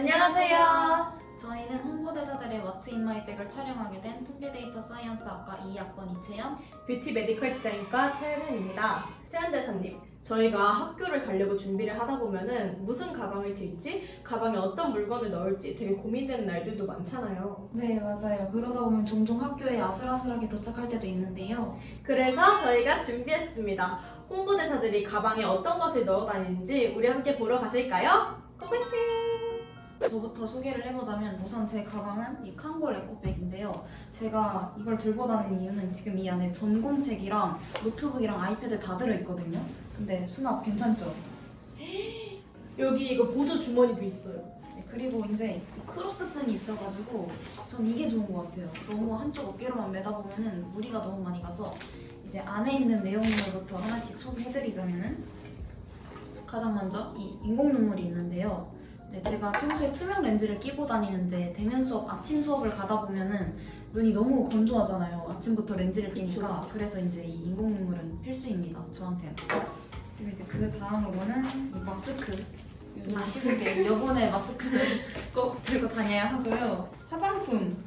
안녕하세요. 저희는 홍보대사들의 What's in my bag을 촬영하게 된 통계데이터 사이언스학과 2학번 이채연. 뷰티 메디컬 디자인과 최은은입니다. 최은 대사님, 저희가 학교를 가려고 준비를 하다 보면은 무슨 가방을 들지, 가방에 어떤 물건을 넣을지 되게 고민되는 날들도 많잖아요. 네, 맞아요. 그러다 보면 종종 학교에 아슬아슬하게 도착할 때도 있는데요. 그래서 저희가 준비했습니다. 홍보대사들이 가방에 어떤 것을 넣어 다니는지 우리 함께 보러 가실까요? 고고싱! 저부터 소개를 해보자면 우선 제 가방은 이 칸골 에코백인데요. 제가 이걸 들고 다니는 이유는 지금 이 안에 전공책이랑 노트북이랑 아이패드 다 들어있거든요. 근데 수납 괜찮죠? 여기 이거 보조 주머니도 있어요. 네, 그리고 이제 이 크로스끈이 있어가지고 전 이게 좋은 것 같아요. 너무 한쪽 어깨로만 매다 보면은 무리가 너무 많이 가서 이제 안에 있는 내용물부터 하나씩 소개해드리자면은 가장 먼저 이 인공 눈물이 있는데요. 네, 제가 평소에 투명 렌즈를 끼고 다니는데 대면 수업, 아침 수업을 가다 보면은 눈이 너무 건조하잖아요. 아침부터 렌즈를 끼니까 그래서 이제 이 인공 눈물은 필수입니다. 저한테는. 그리고 이제 그 다음으로는 이 마스크. 요즘 마스크. 시국에 여분의 마스크를 꼭 들고 다녀야 하고요. 화장품.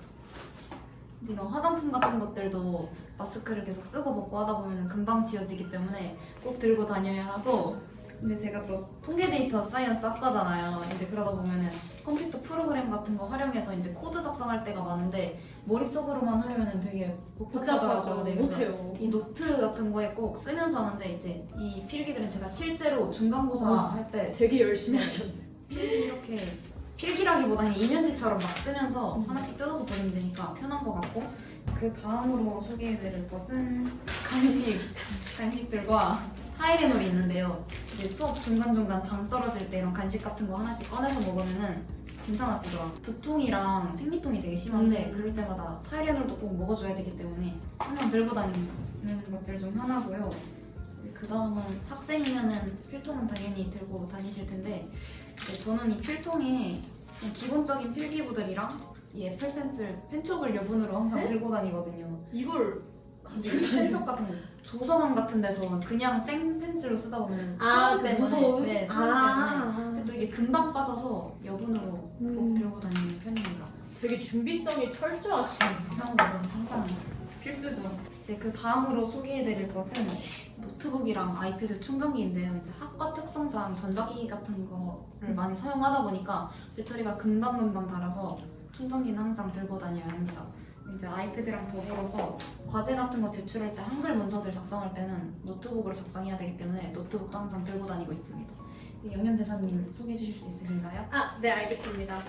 근데 이런 화장품 같은 것들도 마스크를 계속 쓰고 먹고 하다 보면 금방 지워지기 때문에 꼭 들고 다녀야 하고 이제 제가 또 통계 데이터 사이언스 학과잖아요. 이제 그러다 보면은 컴퓨터 프로그램 같은 거 활용해서 이제 코드 작성할 때가 많은데 머릿속으로만 하려면은 되게 복잡하더라고요. 네, 못해요. 이 노트 같은 거에 꼭 쓰면서 하는데 이제 이 필기들은 제가 실제로 중간고사 어. 할때 되게 열심히 하셨네. 필기 이렇게 필기라기보다는 이면지처럼 막 쓰면서 음. 하나씩 뜯어서 버리면 되니까 편한 것 같고 그 다음으로 소개해드릴 것은 간식 간식들과 타이레놀이 있는데요. 이제 수업 중간 중간 당 떨어질 때 이런 간식 같은 거 하나씩 꺼내서 먹으면은 괜찮아지더라. 두통이랑 생리통이 되게 심한데 음. 그럴 때마다 타이레놀도 꼭 먹어줘야 되기 때문에 항상 들고 다니는 것들 중 하나고요. 그 다음은 학생이면은 필통은 당연히 들고 다니실 텐데 네, 저는 이 필통에 그냥 기본적인 필기부들이랑 이 애플 펜슬 펜촉을 여분으로 항상 네? 들고 다니거든요. 이걸 가지고 펜촉 같은 거 도서관 같은 데서 그냥 생 펜슬로 쓰다 보면 아, 그 때문에 무서운? 네, 때문에 아, 근데 또 이게 금방 빠져서 여분으로 꼭 음. 들고 다니는 편입니다. 되게 준비성이 철저하시네요. 이런 거는 항상 필수죠. 이제 그 다음으로 소개해드릴 것은 노트북이랑 아이패드 충전기인데요. 이제 학과 특성상 전자기기 같은 거를 음. 많이 사용하다 보니까 배터리가 금방금방 닳아서 충전기는 항상 들고 다녀야 합니다. 이제 아이패드랑 더불어서 과제 같은 거 제출할 때 한글 문서들 작성할 때는 노트북으로 작성해야 되기 때문에 노트북도 항상 들고 다니고 있습니다. 영현 대사님 소개해 주실 수 있으신가요? 아, 네, 알겠습니다.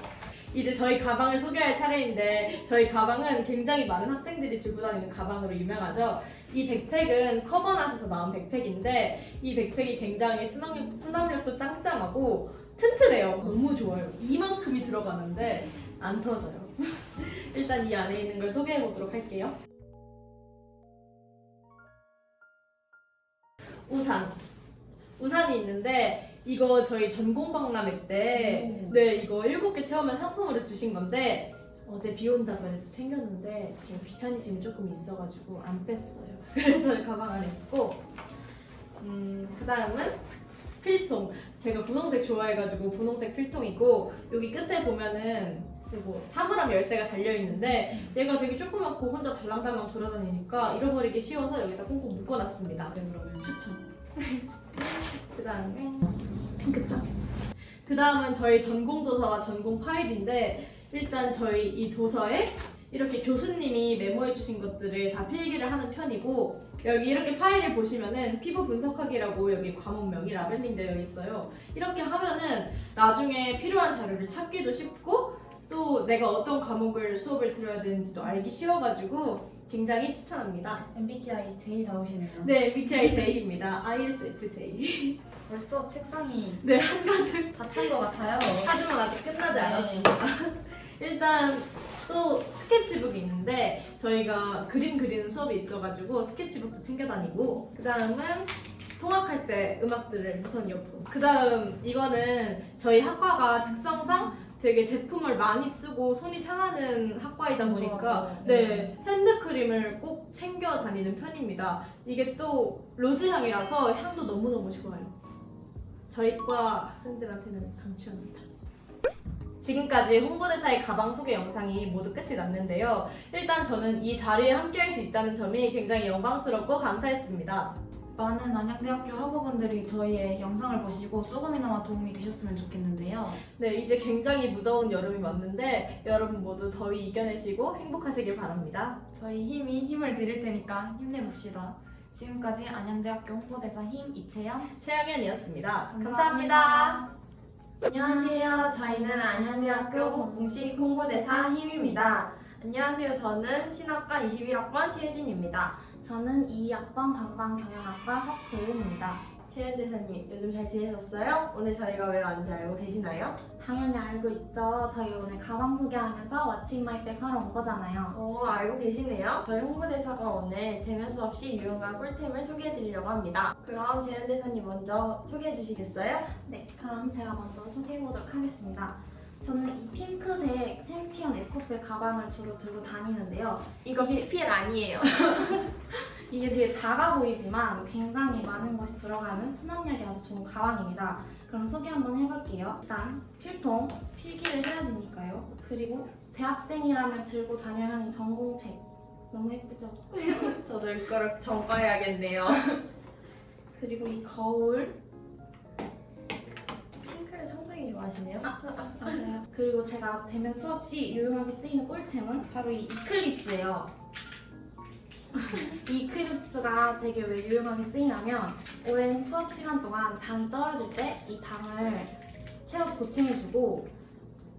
이제 저희 가방을 소개할 차례인데 저희 가방은 굉장히 많은 학생들이 들고 다니는 가방으로 유명하죠. 이 백팩은 커버낫에서 나온 백팩인데 이 백팩이 굉장히 수납력, 수납력도 짱짱하고 튼튼해요. 너무 좋아요. 이만큼이 들어가는데 안 터져요. 일단 이 안에 있는 걸 소개해 보도록 할게요. 우산. 우산이 있는데 이거 저희 전공 박람회 때 오. 네, 이거 7개 체험을 상품으로 주신 건데 어제 비 온다 그래서 챙겼는데 지금 귀차니즘이 조금 있어가지고 안 뺐어요. 그래서 가방 안에 있고 음, 그 다음은 필통. 제가 분홍색 좋아해가지고 분홍색 필통이고 여기 끝에 보면은 그리고 사물함 열쇠가 달려있는데 얘가 되게 조그맣고 혼자 달랑달랑 돌아다니니까 잃어버리기 쉬워서 여기다 꽁꽁 묶어놨습니다. 네, 그러면 추천. 그 다음에 핑크장. 그 다음은 저희 전공 도서와 전공 파일인데 일단 저희 이 도서에 이렇게 교수님이 메모해 주신 것들을 다 필기를 하는 편이고 여기 이렇게 파일을 보시면은 피부 분석하기라고 여기 과목명이 라벨링 되어 있어요. 이렇게 하면은 나중에 필요한 자료를 찾기도 쉽고 또 내가 어떤 과목을 수업을 들어야 되는지도 알기 쉬워가지고 굉장히 추천합니다. MBTI 제일 다우시네요. 네, MBTI J입니다. ISFJ. 벌써 책상이 네, 한가득. 다 찬 것 같아요. 하지만 아직 끝나지 네. 않았습니다. 일단 또 스케치북이 있는데 저희가 그림 그리는 수업이 있어가지고 스케치북도 챙겨 다니고 그 다음은 통학할 때 음악들을 무선 이어폰 그 다음 이거는 저희 학과가 특성상 되게 제품을 많이 쓰고 손이 상하는 학과이다 보니까 좋아하고, 네 핸드크림을 꼭 챙겨 다니는 편입니다. 이게 또 로즈 향이라서 향도 너무 너무 좋아요. 저희 과 학생들한테는 강추합니다. 지금까지 홍보대사의 가방 소개 영상이 모두 끝이 났는데요. 일단 저는 이 자리에 함께할 수 있다는 점이 굉장히 영광스럽고 감사했습니다. 많은 안양대학교 학우분들이 저희의 영상을 보시고 조금이나마 도움이 되셨으면 좋겠는데요. 네, 이제 굉장히 무더운 여름이 왔는데 여러분 모두 더위 이겨내시고 행복하시길 바랍니다. 저희 힘이 힘을 드릴 테니까 힘내봅시다. 지금까지 안양대학교 홍보대사 힘 이채연 최양현이었습니다. 감사합니다. 안녕하세요. 저희는 안양대학교 공식 홍보대사 힘입니다. 안녕하세요. 저는 신학과 21학번 최혜진입니다. 저는 2학번 관광경영학과 석재은입니다. 최현 대사님, 요즘 잘 지내셨어요? 오늘 저희가 왜 왔는지 알고 계시나요? 당연히 알고 있죠. 저희 오늘 가방 소개하면서 왓츠 마이백 하러 온 거잖아요. 어, 알고 계시네요. 저희 홍보대사가 오늘 대면 수업 시 유용한 꿀템을 소개해드리려고 합니다. 그럼 재현 대사님 먼저 소개해 주시겠어요? 네, 그럼 제가 먼저 소개해보도록 하겠습니다. 저는 이 핑크색 챔피언 에코백 가방을 주로 들고 다니는데요. 이거 PPL 아니에요. 이게 되게 작아 보이지만 굉장히 많은 것이 들어가는 수납력이 아주 좋은 가방입니다. 그럼 소개 한번 해볼게요. 일단 필통, 필기를 해야 되니까요. 그리고 대학생이라면 들고 다녀야 하는 전공책. 너무 예쁘죠? 저도 이거를 점검해야겠네요. 그리고 이 거울, 상당히 좋아하시네요. 맞아요. 그리고 제가 대면 수업 시 유용하게 쓰이는 꿀템은 바로 이 이클립스예요. 이 이클립스가 되게 왜 유용하게 쓰이냐면 오랜 수업 시간 동안 당이 떨어질 때 이 당을 채워 보충해주고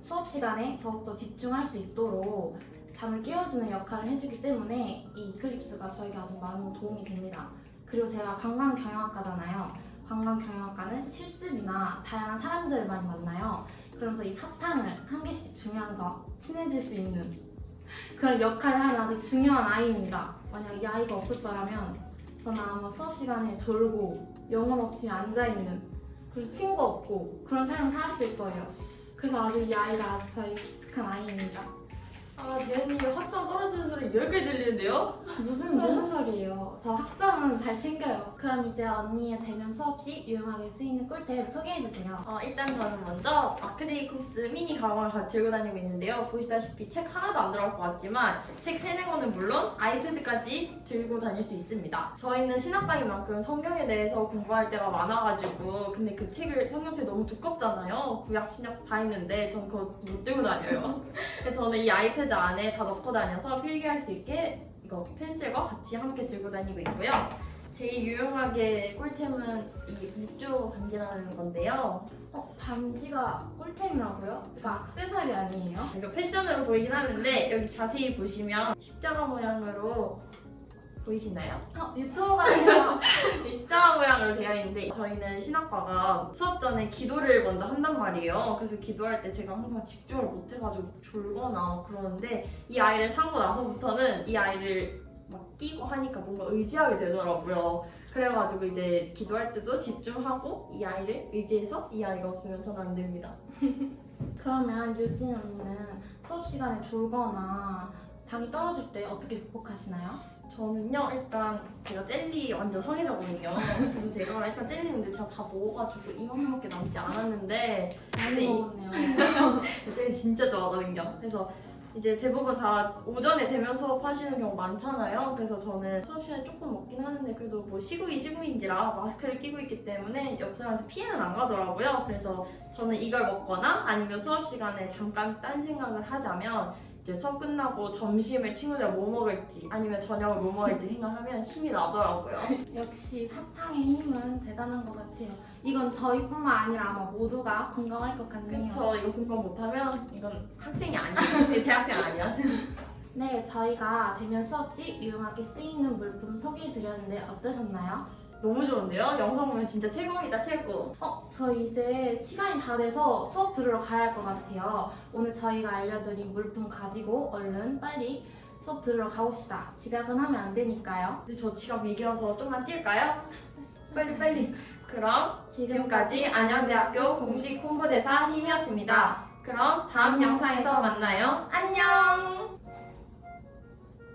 수업 시간에 더욱더 집중할 수 있도록 잠을 깨워주는 역할을 해주기 때문에 이 이클립스가 저에게 아주 많은 도움이 됩니다. 그리고 제가 관광경영학과잖아요. 관광경영학과는 실습이나 다양한 사람들을 많이 만나요. 그러면서 이 사탕을 한 개씩 주면서 친해질 수 있는 그런 역할을 하는 아주 중요한 아이입니다. 만약 이 아이가 없었더라면 저는 아마 수업 시간에 졸고 영혼 없이 앉아있는 그리고 친구 없고 그런 삶을 살았을 거예요. 그래서 아주 이 아이가 아주 저희 기특한 아이입니다. 아, 대현님 학점 떨어지는 소리 10개 들리는데요? 무슨 무슨 소리예요? 저 학점은 잘 챙겨요. 그럼 이제 언니의 대면 수업 시 유용하게 쓰이는 꿀템 소개해 주세요. 어, 일단 저는 먼저 마크데이 코스 미니 가방을 같이 들고 다니고 있는데요. 보시다시피 책 하나도 안 들어갈 것 같지만 책 세네 권은 물론 아이패드까지 들고 다닐 수 있습니다. 저희는 신학과인 만큼 성경에 대해서 공부할 때가 많아가지고 근데 그 책을 성경책 너무 두껍잖아요. 구약 신약 다 있는데 전 그거 못 들고 다녀요. 그래서 저는 이 아이패드 안에 다 넣고 다녀서 필기할 수 있게 이거 펜슬과 같이 함께 들고 다니고 있고요. 제일 유용하게 꿀템은 이 묵주 반지라는 건데요. 어 반지가 꿀템이라고요? 이거 액세서리 아니에요? 이거 패션으로 보이긴 하는데 여기 자세히 보시면 십자가 모양으로 보이시나요? 어 같아요. 이 십자가 모양으로 되어 있는데 저희는 신학과가 수업 전에 기도를 먼저 한단 말이에요. 그래서 기도할 때 제가 항상 집중을 못 해가지고 졸거나 그러는데 이 아이를 사고 나서부터는 이 아이를 막 끼고 하니까 뭔가 의지하게 되더라고요. 그래가지고 이제 기도할 때도 집중하고 이 아이를 의지해서 이 아이가 없으면 전 안 됩니다. 그러면 유진 언니는 수업 시간에 졸거나 당이 떨어질 때 어떻게 극복하시나요? 저는요 일단 제가 젤리 완전 성애자거든요. 그래서 제가 일단 젤리인데 제가 다 먹어가지고 이만큼밖에 남지 않았는데 많이 네. 먹었네요. 젤리 진짜 좋아하거든요. 그래서 이제 대부분 다 오전에 대면 수업 하시는 경우 많잖아요. 그래서 저는 수업 시간에 조금 먹긴 하는데 그래도 뭐 시국이 시국인지라 마스크를 끼고 있기 때문에 옆 사람한테 피해는 안 가더라고요. 그래서 저는 이걸 먹거나 아니면 수업 시간에 잠깐 딴 생각을 하자면 이제 수업 끝나고 점심을 친구들이랑 뭐 먹을지 아니면 저녁을 뭐 먹을지 생각하면 힘이 나더라고요. 역시 사탕의 힘은 대단한 것 같아요. 이건 저희뿐만 아니라 아마 모두가 공감할 것 같네요. 그쵸 이거 공감 못하면 이건 학생이 아니에요. 대학생 아니야. 네, 저희가 대면 수업 시 유용하게 쓰이는 물품 소개해드렸는데 어떠셨나요? 너무 좋은데요? 영상 보면 진짜 최고입니다 최고. 어, 저희 이제 시간이 다 돼서 수업 들으러 가야 할 것 같아요. 오늘 저희가 알려드린 물품 가지고 얼른 빨리 수업 들으러 가봅시다. 지각은 하면 안 되니까요. 근데 저 지갑 위기여서 좀만 뛸까요? 빨리 빨리. 그럼 지금까지 안양대학교 공식 홍보대사 힘이었습니다. 그럼 다음 영상에서 만나요. 안녕!